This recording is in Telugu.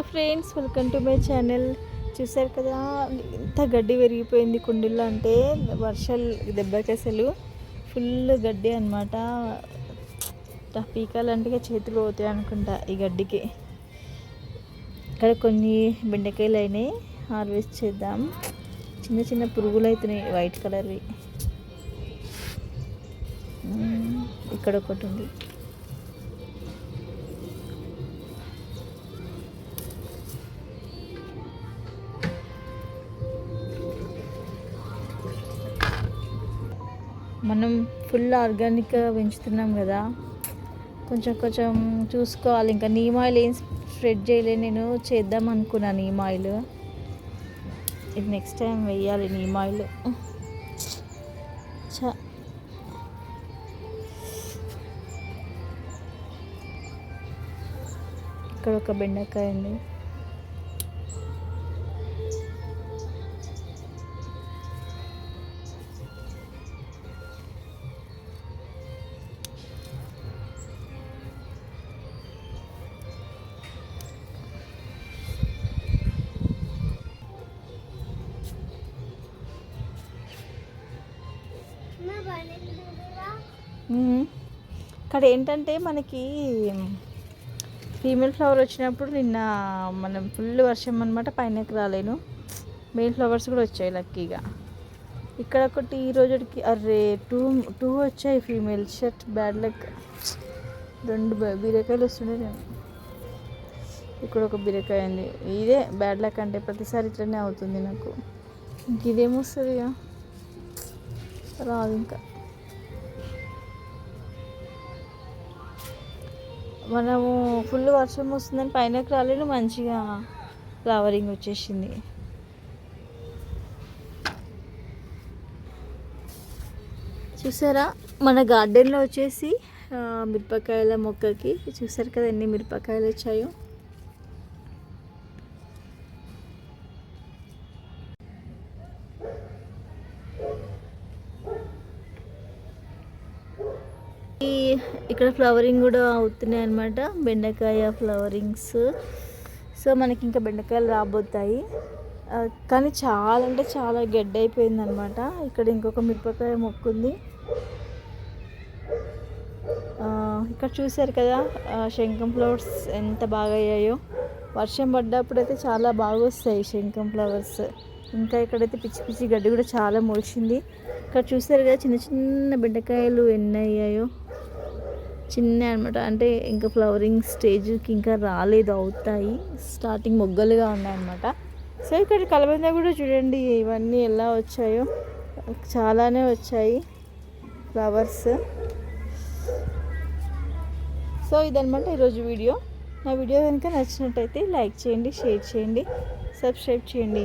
Hello friends welcome to my channel చూసారు కదా ఇంత గడ్డి పెరిగిపోయింది కుండీల్లో అంటే వర్షాలు దెబ్బకి అసలు ఫుల్ గడ్డి అనమాట పీకాలంటే చేతులు పోతాయి అనుకుంటా ఈ గడ్డికి. ఇక్కడ కొన్ని బెండకాయలు అయినాయి హార్వెస్ట్ చేద్దాం. చిన్న చిన్న పురుగులు అవుతున్నాయి వైట్ కలర్వి. ఇక్కడ ఒకటి ఉంది. మనం ఫుల్ ఆర్గానిక్గా పెంచుతున్నాం కదా. కొంచెం కొంచెం చూసుకోవాలి. ఇంకా నీమ్ ఆయిల్ ఏం స్ప్రెడ్ చేయలే నేను చేద్దాం అనుకున్నాను నీమ్ ఆయిల్ ఇది నెక్స్ట్ టైం వెయ్యాలి నీమ్ ఆయిల్ చ. ఇక్కడ ఒక బెండకాయ ఉంది. ఇక్కడ ఏంటంటే మనకి ఫీమేల్ ఫ్లవర్ వచ్చినప్పుడు నిన్న మనం ఫుల్ వర్షం అనమాట పైనకి రాలేను. మేల్ ఫ్లవర్స్ కూడా వచ్చాయి లక్కీగా ఇక్కడ ఒకటి ఈ రోజుకి అరే టూ టూ వచ్చాయి ఫీమేల్ షర్ట్ బ్యాడ్ లక్ రెండు బీరకాయలు వస్తుండే నేను ఇక్కడ ఒక బీరకాయ ఉంది. ఇదే బ్యాడ్ లక్ అంటే ప్రతిసారి ఇట్లనే అవుతుంది నాకు. ఇంక ఇదేమొస్తుంది ఇక రాదు ఇంకా. మనము ఫుల్ వర్షం వస్తుందని పైనకి రాలేదు మంచిగా ఫ్లవరింగ్ వచ్చేసింది. చూసారా? మన గార్డెన్లో వచ్చేసి మిరపకాయల మొక్కకి చూసారు కదా ఎన్ని మిరపకాయలు వచ్చాయో? ఇక్కడ ఫ్లవరింగ్ కూడా అవుతున్నాయి అన్నమాట. బెండకాయ ఫ్లవరింగ్స్ సో మనకి ఇంకా బెండకాయలు రాబోతాయి. కానీ చాలా అంటే చాలా గడ్డ అయిపోయింది అనమాట ఇక్కడ ఇంకొక మిరపకాయ మొక్క ఉంది. ఇక్కడ చూసారు కదా శంఖం ఫ్లవర్స్ ఎంత బాగా అయ్యాయో. వర్షం పడ్డప్పుడు అయితే చాలా బాగా వస్తాయి శంఖం ఫ్లవర్స్ ఇంకా ఇక్కడైతే పిచ్చి పిచ్చి గడ్డి కూడా చాలా మొలిచింది. ఇక్కడ చూసారు కదా చిన్న చిన్న బెండకాయలు ఎన్ని అయ్యాయో. చిన్న అనమాట అంటే ఇంకా ఫ్లవరింగ్ స్టేజ్కి ఇంకా రాలేదు అవుతాయి. స్టార్టింగ్ మొగ్గలుగా ఉన్నాయన్నమాట. సో ఇక్కడ కలబంద కూడా చూడండి ఇవన్నీ ఎలా వచ్చాయో. చాలానే వచ్చాయి ఫ్లవర్స్ సో ఇదనమాట ఈరోజు వీడియో. నా వీడియో కనుక నచ్చినట్టయితే లైక్ చేయండి షేర్ చేయండి సబ్స్క్రైబ్ చేయండి.